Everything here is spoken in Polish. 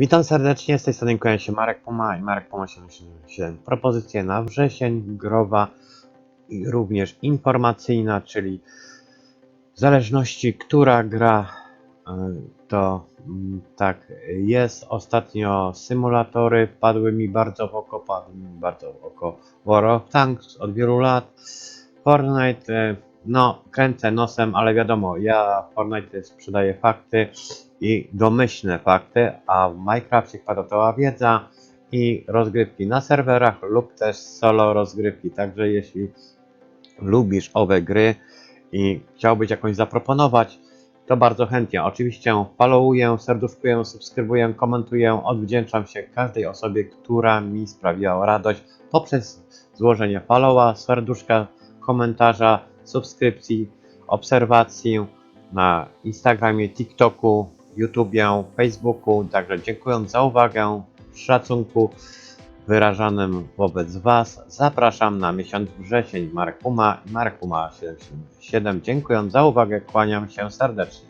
Witam serdecznie, z tej strony kłania się Marek Poma i Marek Poma 77. Propozycje na wrzesień, growa i również informacyjna, czyli w zależności która gra y, to mm, tak jest. Ostatnio symulatory padły mi bardzo w oko, padły mi bardzo w oko War of Tanks od wielu lat. Fortnite, y, no kręcę nosem, ale wiadomo, ja w Fortnite sprzedaję fakty i domyślne fakty, a w Minecrafcie kwadratowa wiedza i rozgrywki na serwerach lub też solo rozgrywki. Także jeśli lubisz owe gry i chciałbyś jakąś zaproponować, to bardzo chętnie. Oczywiście followuję, serduszkuję, subskrybuję, komentuję, odwdzięczam się każdej osobie, która mi sprawiła radość poprzez złożenie followa, serduszka, komentarza, subskrypcji, obserwacji na Instagramie, TikToku, YouTubie, Facebooku. Także dziękuję za uwagę, szacunku wyrażanym wobec Was. Zapraszam na miesiąc wrzesień Marek Puma i Marek Puma 777. Dziękuję za uwagę, kłaniam się serdecznie.